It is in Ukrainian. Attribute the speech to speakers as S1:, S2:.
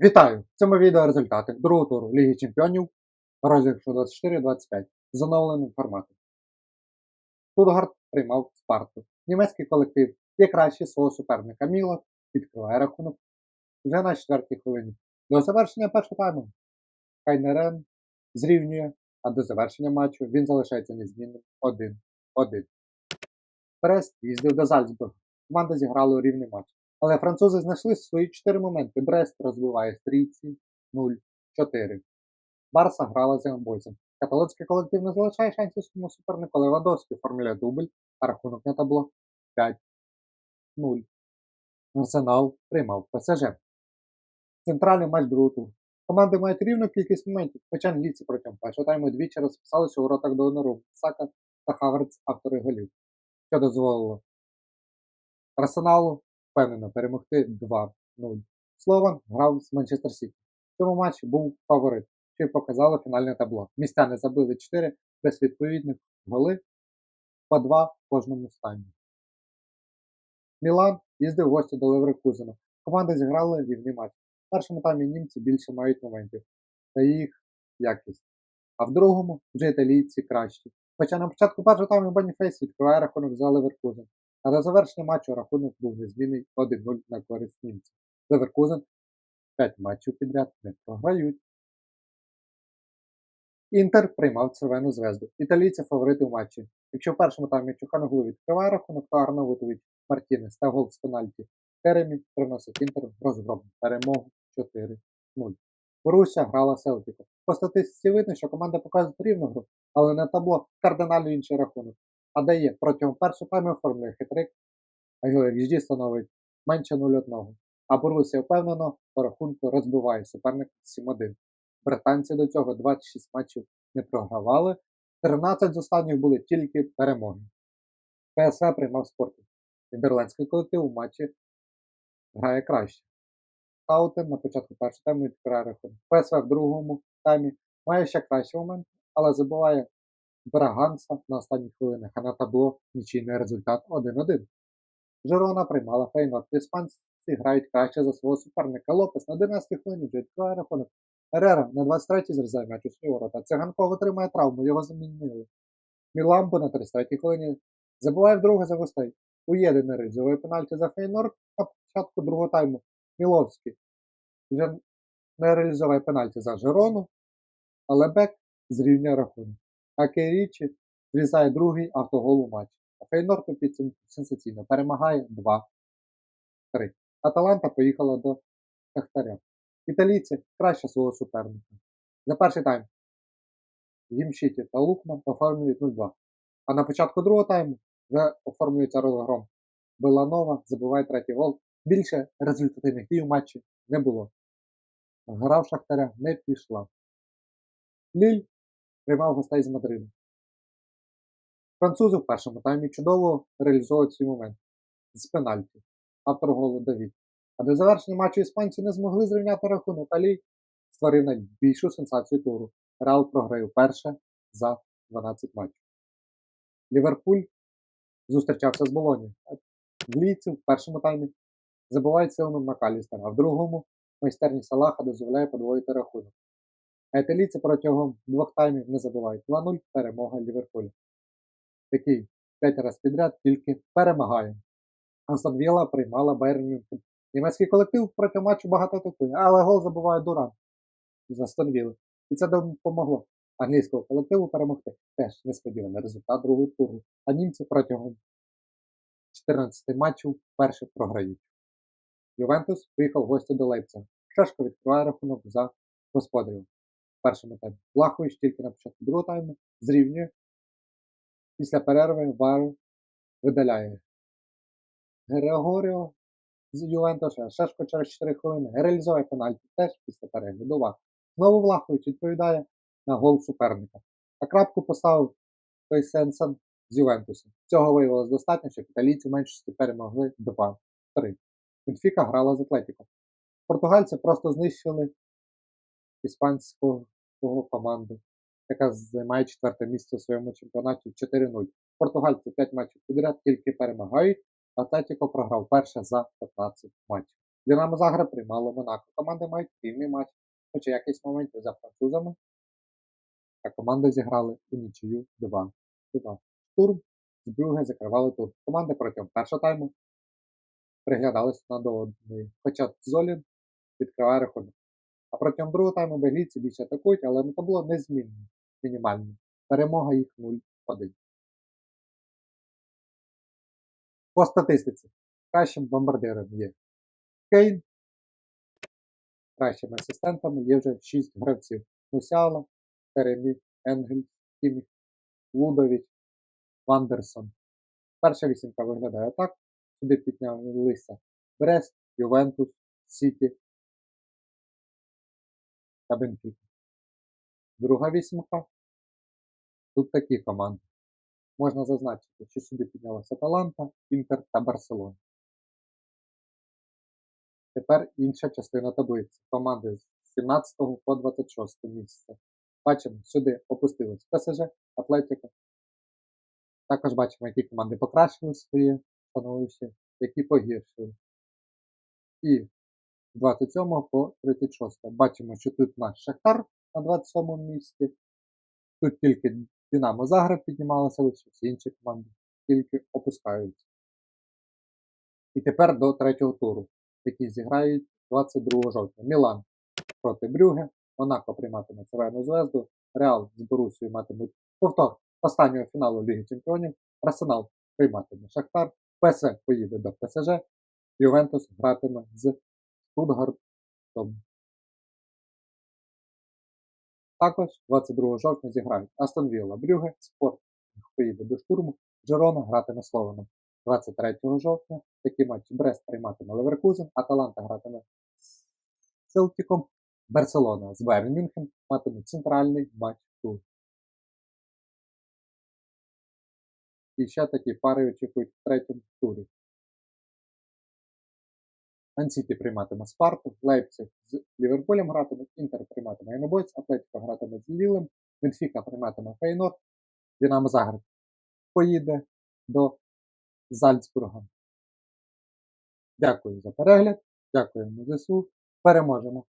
S1: Вітаю! В цьому відео результати другого туру Ліги Чемпіонів розіграшу 24-25 з оновленим форматом. Штутгарт приймав Спарту. Німецький колектив є кращий свого суперника Міло, відкриває рахунок вже на четвертій хвилині. До завершення першого тайму Хайнерен зрівнює, а до завершення матчу він залишається незмінним 1-1. Брест їздив до Зальцбурга. Команда зіграла у рівний матч. Але французи знайшли свої чотири моменти. Брест розбиває стрійці 0-4. Барса грала з Ямбойцем. Каталонський колектив не залишає шансів своєму супернику. Левандовський оформлює дубль, а рахунок на табло 5-0. Арсенал приймав ПСЖ. Центральний матч туру. Команди мають рівну кількість моментів, хоча англійці протягом першого тайму двічі розписалися у воротах до Донору, Сака та Хаверц автори голів, що дозволило Арсеналу впевнено перемогти 2-0. Слован грав з Манчестер Сіті. В цьому матчі був фаворит, що й показало фінальне табло. Містяни забили 4 безвідповідних голи по 2 в кожному стані. Мілан їздив в гості до Леверкузена. Команди зіграли рівний матч. В першому таймі німці більше мають моментів та їх якість. А в другому вже італійці кращі. Хоча на початку першого тайму Боніфейс відкриває рахунок за Леверкузен. А до завершення матчу рахунок був незмінний 1-0 на користь німців. Леверкузен 5 матчів підряд не програють. Інтер приймав червону звезду. Італійці фаворити в матчі. Якщо в першому таймі Чуханоглу відкриває рахунок, то Арнавутович Мартінес та гол з пенальті Теремі приносить Інтер розгромну перемогу 4-0. Боруся грала Селтиком. По статистиці видно, що команда показує рівну гру, але на табло кардинально інший рахунок. А дає протягом першого тайму оформлює хитрик, а його XG становить менше 0-1. А Борусія впевнено по рахунку розбиває суперника 7-1. Британці до цього 26 матчів не програвали, 13 з останніх були тільки перемоги. ПСВ приймав спорту. Нідерландський колектив у матчі грає краще. Таутен на початку першого тайму відкриває рахунок. ПСВ в другому таймі має ще кращий момент, але забуває Браганса на останніх хвилинах, а на табло нічийний результат 1-1. Жерона приймала Фейнорд. Іспанці грають краще за свого суперника. Лопес на 11 хвилині вже відкриває рахунок. Ерера на 23-й зрізає м'яч у свої ворота. Циганков отримає травму, його замінили. Міламбо на 33-й хвилині забуває вдруге за гостей. Уєди не ризовує пенальті за Фейнорд на початку другого тайму. Міловський вже не реалізовує пенальті за Жерону, але Бек зрівнює рахунок. А Кейрічі зрізає другий автогол у матчі. А Фейнорд у підсумку сенсаційно перемагає 2-3. Аталанта поїхала до Шахтаря. Італійці краще свого суперника. За перший тайм Гімшіті та Лукман оформлюють 0-2. А на початку другого тайму вже оформлюється розгром. Беланова забиває третій гол. Більше результативних дій у матчі не було. Гра в Шахтаря не пішла. Ліль приймав гостей з Мадриду. Французи в першому таймі чудово реалізовують свій момент з пенальті. Автор голу Давід. А до завершення матчу іспанці не змогли зрівняти рахунок. Алі створив найбільшу сенсацію туру. Реал програє вперше за 12 матчів. Ліверпуль зустрічався з Болоні. Англійці в першому таймі забувають силами Макалістера, а в другому майстерність Салаха дозволяє подвоїти рахунок. А італійці протягом двох таймів не забувають 2-0 перемога Ліверпуля. Який 5 разів підряд тільки перемагає. Астон Вілла приймала Байерн Мюнхен. Німецький колектив протягом матчу багато атакує, але гол забуває Дуран з Астон Вілли. І це допомогло англійського колективу перемогти. Теж несподіваний результат другого туру. А німці протягом 14 матчів вперше програють. Ювентус поїхав в гості до Лейпцига. Шашко відкриває рахунок за господарів. Першому таймі. Влахович тільки на початку другого тайму зрівнює. Після перерви Вару видаляє Грегоріо з Ювентуса. Шашко через 4 хвилини реалізує пенальті теж після перегляду Вар. Знову Влахович відповідає на гол суперника. А крапку поставив той Сенсен з Ювентуса. Цього виявилось достатньо, щоб італійці в меншості перемогли 2-3. Бенфіка грала з Атлетіко. Португальці просто знищили іспанську команду, яка займає четверте місце у своєму чемпіонаті 4-0. Португальці 5 матчів підряд тільки перемагають, Атлетіко програв перше за 15 матчів. Динамо Загреб приймало Монако. Команди мають рівний матч, хоча якісь моменти за французами, а команди зіграли у нічию 2-2. Штурм з Брюге закривали тур. Команди протягом першого тайму приглядалися на до одної, хоча Золін відкриває рахунок. А протягом другого тайму бельгійці більше атакують, але на табло незмінне, мінімальне. Перемога їх 0-1. По статистиці. Кращим бомбардиром є Кейн. Кращими асистентами є вже 6 гравців. Мусяла, Теремі, Енгель, Кіміх, Лудович, Вандерсон. Перша вісімка виглядає так. Сюди піднялися Брест, Ювентус, Сіті та Бенфіка. Друга вісімка. Тут такі команди. Можна зазначити, що сюди піднялася Таланта, Інтер та Барселона. Тепер інша частина таблиці. Команди з 17 по 26 місце. Бачимо, сюди опустились ПСЖ, Атлетіко. Також бачимо, які команди покращили своє становище, які погіршили. І 27 по 36. Бачимо, що тут наш Шахтар на 27 місці. Тут тільки Динамо Загреб піднімалася вище, всі інші команди тільки опускаються. І тепер до третього туру, який зіграють 22 жовтня. Мілан проти Брюге, Монако прийматиме Цервену Звезду, Реал з Борусією матимуть повтор останнього фіналу Ліги Чемпіонів, Арсенал прийматиме Шахтар, ПС поїде до ПСЖ, Ювентус гратиме з Штутгартом. Також 22 жовтня зіграють Астон Вілла Брюге, Спорт поїде до штурму, Джерона гратиме Словеном. 23 жовтня такі матчі Брест прийматиме Леверкузен, Аталанта гратиме з Селтіком, Барселона з Байерн Мюнхен матиме центральний матч тур. І ще такі пари очікують в третьому турі. Мансіті прийматиме Спарту, Лейпциг з Ліверпулем гратиме, Інтер прийматиме Янобойц, Атлетико гратиме з Лілем, Бенфіка прийматиме Фейнор, Динамо Загреб поїде до Зальцбурга. Дякую за перегляд, дякуємо ЗСУ. Переможемо!